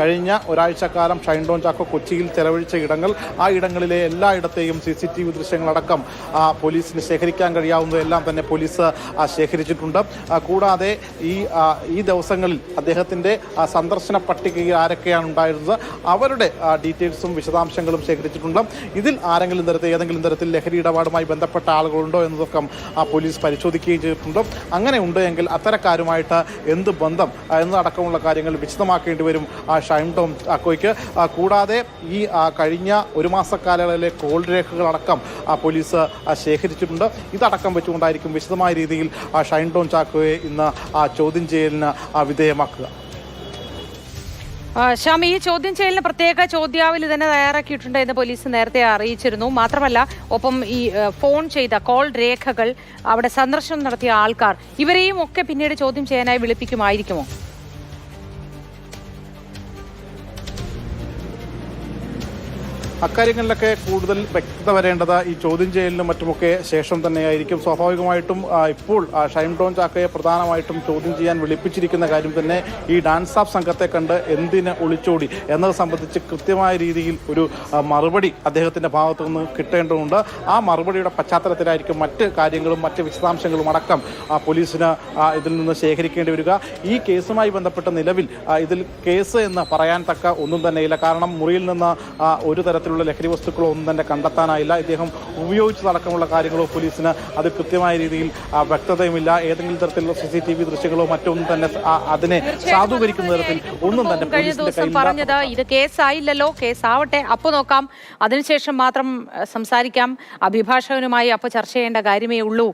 കഴിഞ്ഞ ഒരാഴ്ചക്കാലം ഷൈൻഡോൺ ചാക്കോ കൊച്ചിയിൽ ചെലവഴിച്ച ഇടങ്ങൾ ആ ഇടങ്ങളിലെ എല്ലായിടത്തെയും സി സി ടി വി ദൃശ്യങ്ങളടക്കം പോലീസിന് ശേഖരിക്കാൻ കഴിയാവുന്നതെല്ലാം തന്നെ പോലീസ് ശേഖരിച്ചിട്ടുണ്ട്. കൂടാതെ ഈ ഈ ദിവസങ്ങളിൽ അദ്ദേഹത്തിന്റെ സന്ദർശന പട്ടികയിൽ ആരൊക്കെയാണ് ഉണ്ടായിരുന്നത് അവരുടെ ഡീറ്റെയിൽസും വിശദാംശങ്ങളും ശേഖരിച്ചിട്ടുണ്ട്. ഇതിൽ ആരെങ്കിലും തരത്തിൽ ഏതെങ്കിലും തരത്തിൽ ലഹരി ഇടപാടുമായി ബന്ധപ്പെട്ട ആളുകളുണ്ടോ എന്നതൊക്കെ പോലീസ് പരിശോധിക്കുകയും ചെയ്തിട്ടുണ്ട്. അങ്ങനെ ഉണ്ട് എങ്കിൽ അത്തരക്കാരുമായിട്ട് എന്ത് ബന്ധം എന്നതടക്കമുള്ള കാര്യങ്ങൾ വിശദമാക്കേണ്ടി വരും. ഷൈൻ ടോം ചാക്കോയ്ക്ക് കൂടാതെ ഈ കഴിഞ്ഞ ഒരു മാസക്കാലയളവിലെ കോൾ രേഖകളടക്കം പോലീസ് ശേഖരിച്ചിട്ടുണ്ട്. ഇതടക്കം വെച്ചുകൊണ്ടായിരിക്കും വിശദമായ രീതിയിൽ ഷൈൻ ടോം ചാക്കോയെ ഇന്ന് ചോദ്യം ചെയ്യലിന് വിധേയമാക്കുക. ശ്യാം ഈ ചോദ്യം ചെയ്യലിന് പ്രത്യേക ചോദ്യാവലി തന്നെ തയ്യാറാക്കിയിട്ടുണ്ട് എന്ന് പോലീസ് നേരത്തെ അറിയിച്ചിരുന്നു. മാത്രമല്ല ഒപ്പം ഈ ഫോൺ ചെയ്ത കോൾ രേഖകൾ അവിടെ സന്ദർശനം നടത്തിയ ആൾക്കാർ ഇവരെയും ഒക്കെ പിന്നീട് ചോദ്യം ചെയ്യാനായി വിളിപ്പിക്കുമായിരിക്കുമോ? അക്കാര്യങ്ങളിലൊക്കെ കൂടുതൽ വ്യക്തത വരേണ്ടത് ഈ ചോദ്യം ചെയ്യലിനും മറ്റുമൊക്കെ ശേഷം തന്നെയായിരിക്കും. സ്വാഭാവികമായിട്ടും ഇപ്പോൾ ഷൈം ടോൺ ചാക്കയെ പ്രധാനമായിട്ടും ചോദ്യം ചെയ്യാൻ വിളിപ്പിച്ചിരിക്കുന്ന കാര്യം തന്നെ ഈ ഡാൻസ് ആഫ് സംഘത്തെ കണ്ട് എന്തിന് ഒളിച്ചോടി എന്നത് സംബന്ധിച്ച് കൃത്യമായ രീതിയിൽ ഒരു മറുപടി അദ്ദേഹത്തിന്റെ ഭാഗത്തു നിന്ന് കിട്ടേണ്ടതുണ്ട്. ആ മറുപടിയുടെ പശ്ചാത്തലത്തിലായിരിക്കും മറ്റ് കാര്യങ്ങളും മറ്റ് വിശദാംശങ്ങളും അടക്കം പോലീസിന് ഇതിൽ നിന്ന് ശേഖരിക്കേണ്ടി വരിക. ഈ കേസുമായി ബന്ധപ്പെട്ട നിലവിൽ ഇതിൽ കേസ് എന്ന് പറയാൻ തക്ക ഒന്നും തന്നെയില്ല. കാരണം മുറിയിൽ നിന്ന് ഒരു ഒരു തരത്തിലുള്ള ലഹരി വസ്തുക്കളോ ഒന്നും തന്നെ കണ്ടെത്താനായില്ല. ഇദ്ദേഹം ഉപയോഗിച്ചതടക്കമുള്ള കാര്യങ്ങളോ പോലീസിന് അത് കൃത്യമായ രീതിയിൽ വ്യക്തതയുമില്ല. ഏതെങ്കിലും തരത്തിലുള്ള സി സി ടി വി ദൃശ്യങ്ങളോ മറ്റൊന്നും തന്നെ അതിനെ സാധൂകരിക്കുന്ന തരത്തിൽ ഒന്നും തന്നെ കഴിഞ്ഞ ദിവസം പറഞ്ഞത് ഇത് കേസായില്ലല്ലോ കേസാവട്ടെ. അപ്പൊ നോക്കാം. അതിനുശേഷം മാത്രം സംസാരിക്കാം. അഭിഭാഷകനുമായി അപ്പൊ ചർച്ച ചെയ്യേണ്ട കാര്യമേ ഉള്ളൂ.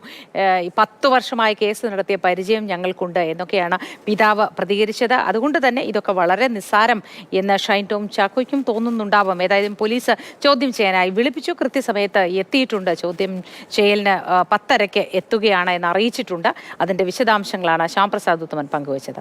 പത്ത് വർഷമായി കേസ് നടത്തിയ പരിചയം ഞങ്ങൾക്കുണ്ട് എന്നൊക്കെയാണ് പിതാവ് പ്രതികരിച്ചത്. അതുകൊണ്ട് തന്നെ ഇതൊക്കെ വളരെ നിസ്സാരം എന്ന് ഷൈൻ ടോം ചാക്കോയ്ക്കും തോന്നുന്നുണ്ടാവും. ഏതായാലും പോലീസ് ചോദ്യം ചെയ്യാനായി വിളിപ്പിച്ചു. കൃത്യസമയത്ത് എത്തിയിട്ടുണ്ട്. ചോദ്യം ചെയ്യലിന് പത്തരയ്ക്ക് എത്തുകയാണ് എന്ന് അറിയിച്ചിട്ടുണ്ട്. അതിന്റെ വിശദാംശങ്ങളാണ് ശ്യാംപ്രസാദ് ഉത്തമൻ പങ്കുവച്ചത്.